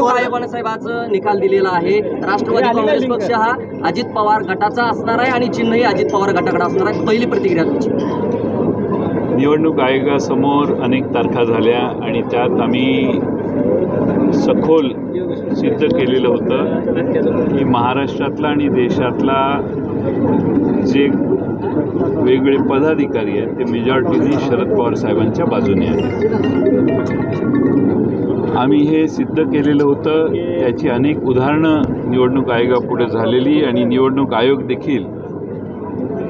निवडणूक आयोगाने साहेब आज निकाल दिलेला आहे. राष्ट्रवादी काँग्रेस पक्ष हा अजित पवार गटाचा असणार आहे आणि चिन्हही अजित पवार गटाकडे असणार आहे. पहिली प्रतिक्रिया तुमची. निवडणूक आयोगासमोर अनेक तारखा झाल्या आणि त्यात आम्ही सखोल सिद्ध केलेलं होतं की महाराष्ट्रातला आणि देशातला जे वेगळे पदाधिकारी आहेत ते मेजॉरिटीने शरद पवार साहेबांच्या बाजूने आहेत. आम्ही हे सिद्ध केलेलं होतं. याची अनेक उदाहरणं निवडणूक आयोगापुढे झालेली आणि निवडणूक आयोग देखील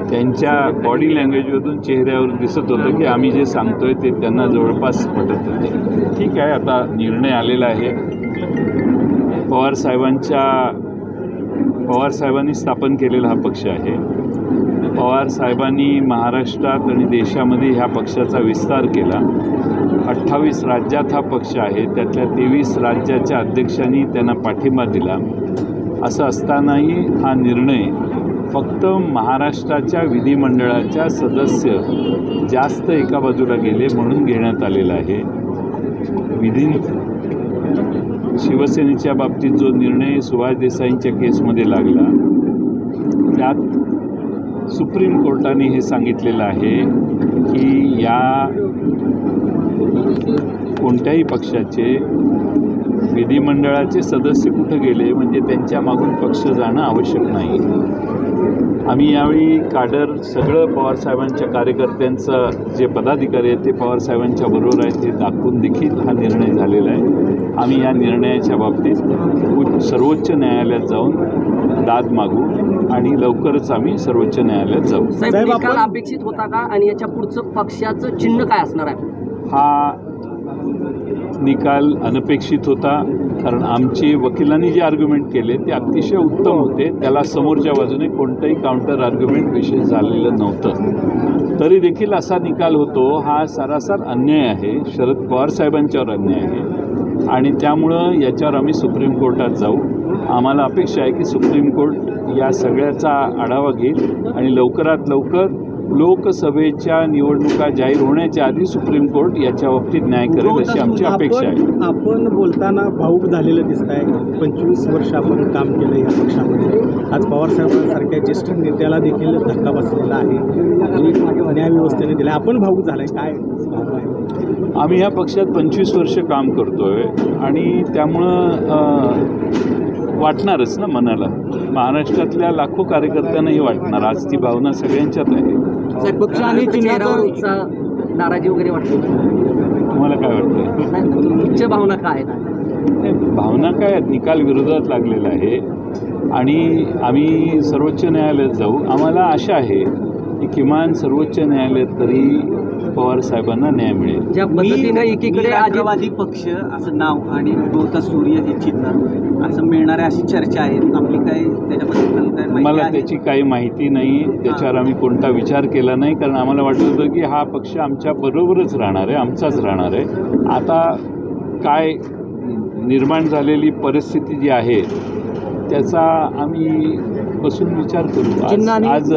त्यांच्या बॉडी लँग्वेजमधून चेहऱ्यावर दिसत होतं की आम्ही जे सांगतोय ते त्यांना जवळपास पटत होते. ठीक आहे आता निर्णय आलेला आहे. पवार साहेबांच्या पवार साहेबांनी स्थापन केलेला हा पक्ष आहे. पवार साहेबांनी महाराष्ट्रात आणि देशामध्ये ह्या पक्षाचा विस्तार केला. अठ्ठावीस राज्यात हा पक्ष आहे. त्यातल्या तेवीस राज्याच्या अध्यक्षांनी त्यांना पाठिंबा दिला. असं असतानाही हा निर्णय फक्त महाराष्ट्राच्या विधिमंडळाच्या सदस्य जास्त एका बाजूला गेले म्हणून घेण्यात आलेला आहे. विधी शिवसेनेच्या बाबतीत जो निर्णय सुभाष देसाईंच्या केसमध्ये लागला त्यात सुप्रीम कोर्टाने हे सांगितलेलं आहे की या कोणत्याही पक्षाचे विधिमंडळाचे सदस्य कुठं गेले म्हणजे त्यांच्या मागून पक्ष जाणं आवश्यक नाही. आम्ही यावेळी काडर सगळं पवारसाहेबांच्या कार्यकर्त्यांचं जे पदाधिकारी आहेत ते पवारसाहेबांच्या बरोबर आहेत हे दाखवून देखील हा निर्णय झालेला आहे. आम्ही या निर्णयाच्या बाबतीत उच्च सर्वोच्च न्यायालयात जाऊन दाद मागू आणि लवकरच आम्ही सर्वोच्च न्यायालयात जाऊ. अपेक्षित होता का? आणि याच्या पुढचं पक्षाचं चिन्ह काय असणार आहे? हा निकाल अनपेक्षित होता कारण आमचे वकिलांनी जे आर्ग्युमेंट केले ते अतिशय उत्तम होते. त्याला समोरच्या बाजूने कोणतंही काउंटर आर्ग्युमेंट विशेष झालेलं नव्हतं. तरी देखील असा निकाल होतो हा सरासर अन्याय आहे. शरद पवार साहेबांच्यावर अन्याय आहे. आणि त्यामुळं याच्यावर आम्ही सुप्रीम कोर्टात जाऊ. आम्हाला अपेक्षा आहे की सुप्रीम कोर्ट या सगळ्याचा आढावा घेईल आणि लवकरात लवकर लोकसभेच्या निवडणुका जाहीर होण्याच्या आधी सुप्रीम कोर्ट याच्या बाबतीत न्याय करेल अशी आमची अपेक्षा आहे. आपण बोलताना भाऊक झालेलं दिसत आहे. पंचवीस वर्ष आपण काम केलं या पक्षामध्ये. आज पवारसाहेबांसारख्या ज्येष्ठ नेत्याला देखील धक्का बसलेला आहे. न्यायव्यवस्थेने दिला आपण भाऊक झालाय. काय? आम्ही ह्या पक्षात पंचवीस वर्ष काम करतोय. आणि त्यामुळं वाटणारच ना मनाला. महाराष्ट्रातल्या लाखो कार्यकर्त्यांनाही वाटणार. आज ती भावना सगळ्यांच्यात आहे. साहेब पक्ष आणि चेहऱ्यावर उत्साह नाराजी वगैरे वाटते तुम्हाला काय वाटतं तुमच्या भावना काय भावना काय आहेत? निकाल विरोधात लागलेला आहे. आणि आम्ही सर्वोच्च न्यायालयात जाऊ. आम्हाला आशा आहे की किमान सर्वोच्च न्यायालयात तरी पवार साहेबांना न्याय मिळेल. ज्या पद्धतीने एकीकडे राष्ट्रवादी पक्ष असं नाव आणि बहुता सूर्य हे चिन्ह असं मिळणार आहे अशी चर्चा आहे आपली काय त्याच्याबद्दल काय माहिती मला? त्याची काही माहिती नाही. त्याच्यावर आम्ही कोणता विचार केला नाही. कारण आम्हाला वाटत होतं की हा पक्ष आमच्या बरोबरच राहणार आहे आमचाच राहणार आहे. आता काय निर्माण झालेली परिस्थिती जी आहे त्याचा आम्ही बसून विचार करू. आज आज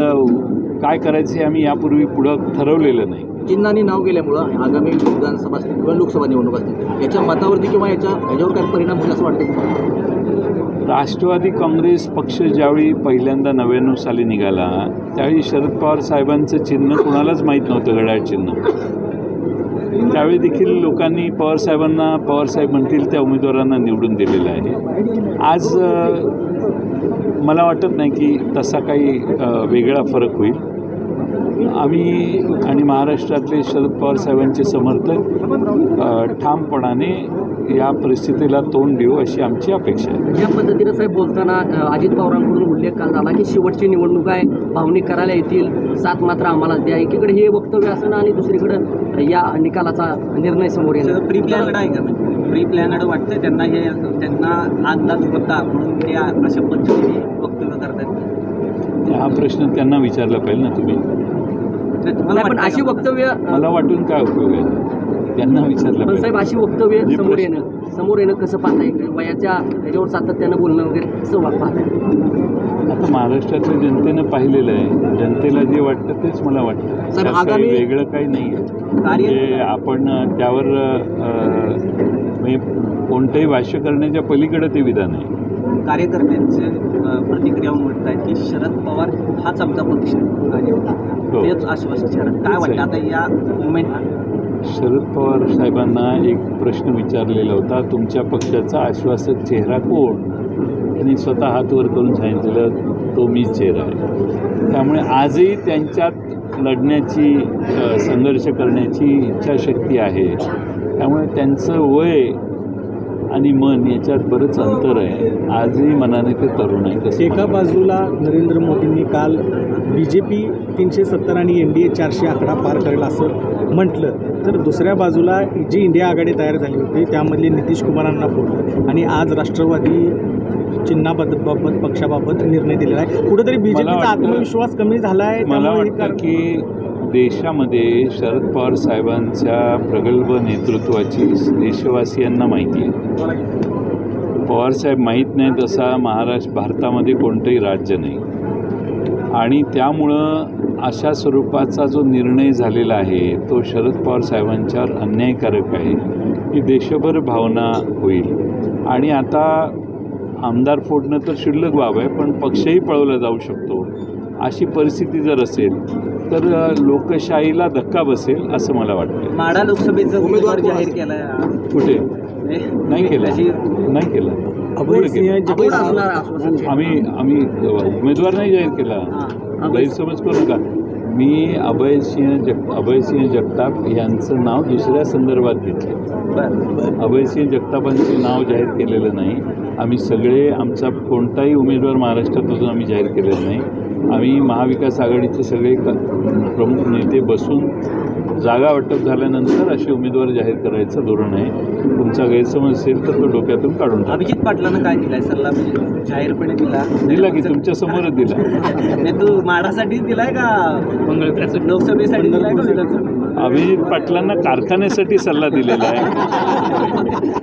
काय करायचं हे आम्ही यापूर्वी पुढं ठरवलेलं नाही. चिन्हाने नाव गेल्यामुळं आगामी विधानसभा असतील किंवा लोकसभा निवडणूक असतील याच्या मतावरती किंवा याच्या याच्यावर काय परिणाम होईल असं वाटतं राष्ट्रवादी काँग्रेस पक्ष ज्यावेळी पहिल्यांदा नव्याण्णव साली निघाला त्यावेळी शरद पवार साहेबांचं चिन्ह कुणालाच माहीत नव्हतं घड्याळ चिन्ह. त्यावेळी देखील लोकांनी पवार साहेबांना पवार साहेब म्हणतील त्या उमेदवारांना निवडून दिलेलं आहे. आज मला वाटत नाही की तसा काही वेगळा फरक होईल. आम्ही आणि महाराष्ट्रातले शरद पवार साहेबांचे समर्थक ठामपणाने या परिस्थितीला तोंड देऊ अशी आमची अपेक्षा आहे. ज्या पद्धतीनं साहेब बोलताना अजित पवारांकडून उल्लेख काल झाला की शेवटची निवडणूक आहे भावनिक करायला येतील सात मात्र आम्हाला द्या. एकीकडे हे वक्तव्य असणं आणि दुसरीकडे या निकालाचा निर्णय समोर येणं. प्री प्लॅनड आहे का प्री प्लॅनड वाटतं त्यांना हे त्यांना अंदाज होता म्हणून ते अशा पद्धतीने वक्तव्य करतात हा प्रश्न त्यांना विचारला पाहिजे ना तुम्ही. पण वाटतं अशी? वक्तव्य मला वाटून काय उपयोग आहे त्यांना विचारलं पण साहेब अशी वक्तव्य समोर येणं समोर येणं कसं पाहताय? वयाच्या याच्यावर सातत्यानं बोलणं वगैरे कसं पाहताय? आता महाराष्ट्रातल्या जनतेनं पाहिलेलं आहे. जनतेला जे वाटतं तेच मला वाटतं. काही वेगळं काही नाही आहे. कार्य म्हणजे आपण त्यावर म्हणजे कोणतंही भाष्य करण्याच्या पलीकडे ते विधान आहे. कार्यकर्त्यांचे प्रतिक्रिया उमटत आहेत की शरद पवार हाच आमचा पक्ष आहे हो. तेच आश्वासन शरद. काय वाटतं? आता या मुवमेंट शरद पवार साहेबांना एक प्रश्न विचारलेला होता तुमच्या पक्षाचा आश्वासक चेहरा कोण? त्यांनी स्वतः हात वर करून सांगितलेलं तो मीच चेहरा आहे. त्यामुळे आजही त्यांच्यात लढण्याची संघर्ष करण्याची इच्छाशक्ती आहे. त्यामुळे त्यांचं वय आणि मन याच्यात बरंच अंतर आहे. आजही मनाने ते तरुण आहे. एका बाजूला नरेंद्र मोदींनी काल बी जे पी तीनशे सत्तर आणि एन डी ए चारशे आकडा पार करेल असं म्हटलं तर दुसऱ्या बाजूला जी इंडिया आघाडी तयार झाली होती त्यामधले नितीश कुमारांना फोडलं आणि आज राष्ट्रवादी चिन्हाबाबत बाबत पक्षाबाबत निर्णय दिलेला आहे. कुठेतरी बी जे पीचा आत्मविश्वास कमी झाला आहे मला वाटतं की देशामध्ये शरद पवार साहेबांच्या प्रगल्भ नेतृत्वाची देशवासियांना माहिती आहे. पवारसाहेब माहीत नाहीत असा महाराष्ट्र भारतामध्ये कोणतंही राज्य नाही. आणि त्यामुळं अशा स्वरूपाचा जो निर्णय झालेला आहे तो शरद पवार साहेबांच्यावर अन्यायकारक आहे ही देशभर भावना होईल. आणि आता आमदार फोडणं तर क्षुल्लक बाब आहे पण पक्षही पळवला जाऊ शकतो. अशी परिस्थिती जर असेल तर लोकशाहीला धक्का बसेल असं मला वाटतं माढा लोकसभेचा उमेदवार जाहीर केलाय. कुठे? नाही केलं नाही केलं अभय सिंह आम्ही आम्ही उमेदवार नाही जाहीर केला. गैरसमज करू नका. मी अभयसिंह जग अभयसिंह जगताप यांचं नाव दुसऱ्या संदर्भात घेतलं. बरं अभयसिंह जगतापांचे नाव जाहीर केलेलं नाही. आम्ही सगळे आमचा कोणताही उमेदवार महाराष्ट्रात अजून आम्ही जाहीर केलेला नाही. आम्ही महाविकास आघाडीचे सगळे क- प्रमुख नेते बसून जागा वाटप झाल्यानंतर असे उमेदवार जाहीर करायचं धोरण आहे. तुमचा गैरसमज असेल तर तो डोक्यातून काढून टाका. अभिजित पाटलानं काय दिलाय? सल्ला म्हणजे जाहीरपणे दिला. दिला की तुमच्या समोरच दिला. नाही तू माढासाठीच दिलाय का? लोकसभेसाठी दिलाय का? अभिजित पाटलांना कारखान्यासाठी सल्ला दिलेला आहे.